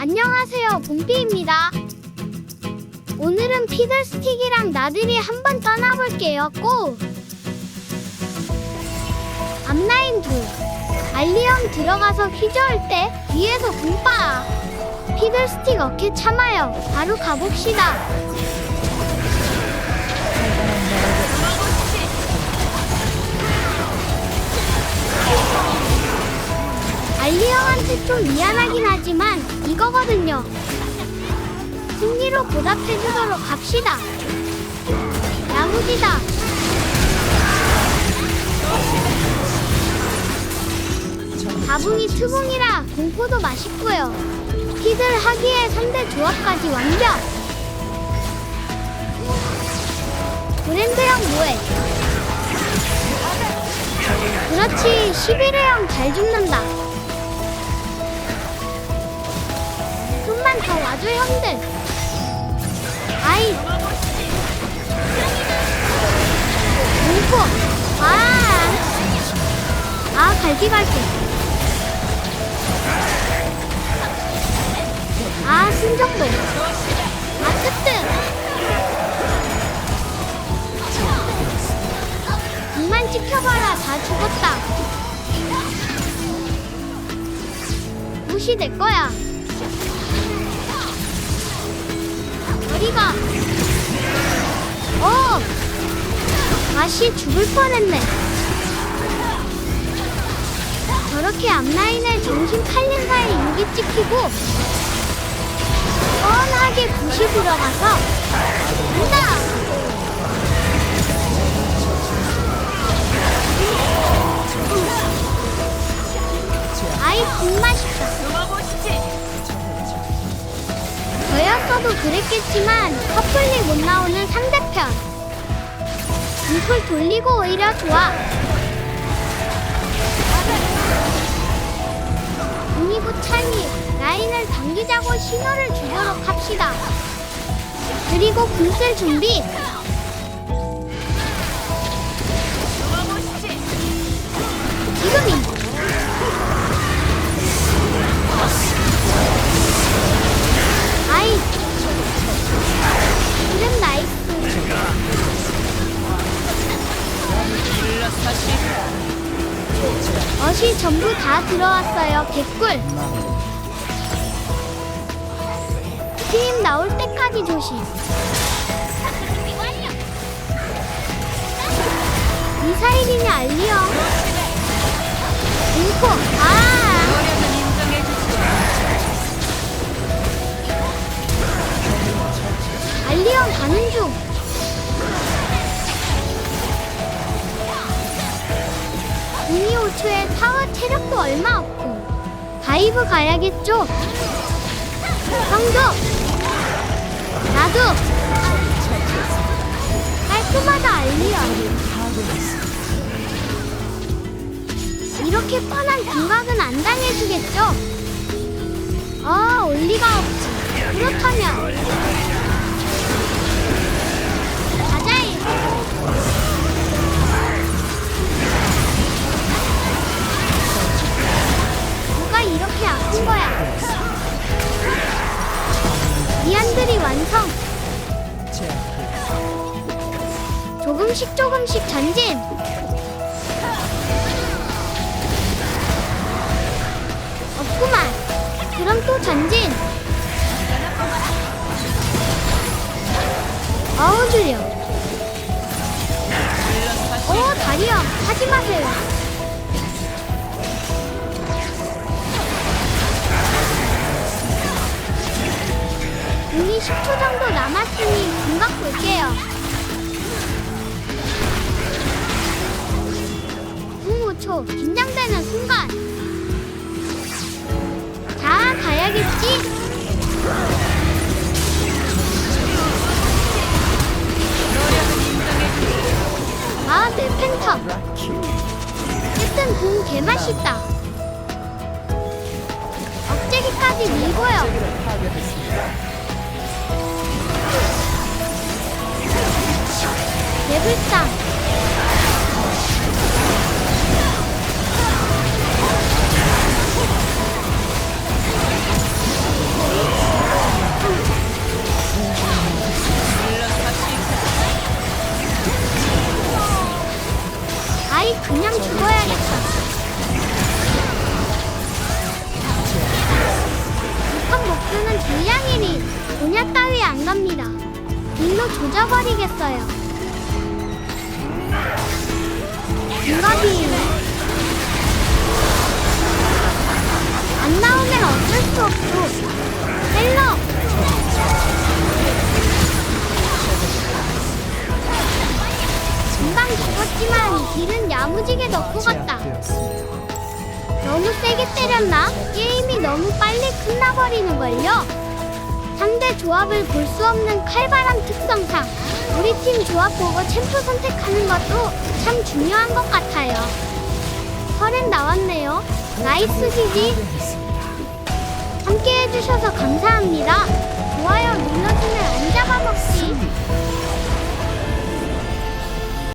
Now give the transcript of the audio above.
안녕하세요, 봄피입니다. 오늘은 피들스틱이랑 나들이 한번 떠나볼게요. 고! 앞라인 둘. 알리형 들어가서 휘저을 때 뒤에서 분파. 피들스틱 어깨 참아요. 바로 가봅시다. 알리형한테 좀 미안하긴 하지만 이거거든요. 승리로 보답해주도록 합시다. 야무지다. 가붕이 투붕이라 공포도 맛있고요. 피들 하기에 3대 조합까지 완벽. 브랜드형 뭐해? 그렇지 11회형 잘 죽는다. 더 와줘 형들. 아이. 공포. 아. 아 갈기 갈게. 아 순정도. 아 뜨뜻. 이만 지켜봐라 다 죽었다. 무시 내 거야. 어디가? 어! 다시 죽을 뻔했네. 저렇게 앞라인을 정신 팔린 사이 여기 찍히고 뻔하게 굿이 들어가서 간다! 그랬겠지만 커플리 못 나오는 상대편. 이걸 돌리고 오히려 좋아. 분이고 찬이 라인을 당기자고 신호를 주도록 합시다. 그리고 궁쓸 준비. 지금 어시 전부 다 들어왔어요. 개꿀. 팀 나올 때까지 조심. 미사일이냐 알리요. 공포. 아. 알리언 가는 중. 5초에 타워 체력도 얼마 없고. 다이브 가야겠죠? 형도 나도! 깔끔하다 알리언 이렇게 뻔한 궁각은 안 당해주겠죠? 아 올리가 없지. 그렇다면 조금씩 조금씩 전진. 없구만. 그럼 또 전진. 어우 줄여. 오 다리야. 하지 마세요. 이미 10초 정도 남았으니 금방 볼게요 초 긴장되는 순간 자 가야겠지 아, 내 팬텀. 어쨌든 궁 개맛있다. 억제기까지 밀고요. 개불쌍. 따위 안 갑니다. 일로 조져버리겠어요. 중갑이에요. 안 나오면 어쩔 수 없고. 헬러! 금방 죽었지만 딜은 야무지게 넣고 갔다. 너무 세게 때렸나? 게임이 너무 빨리 끝나버리는걸요? 상대 조합을 볼 수 없는 칼바람 특성상 우리 팀 조합 보고 챔프 선택하는 것도 참 중요한 것 같아요. 허렌 나왔네요. 나이스 지지. 함께 해주셔서 감사합니다. 좋아요 눌러주면 안 잡아먹지.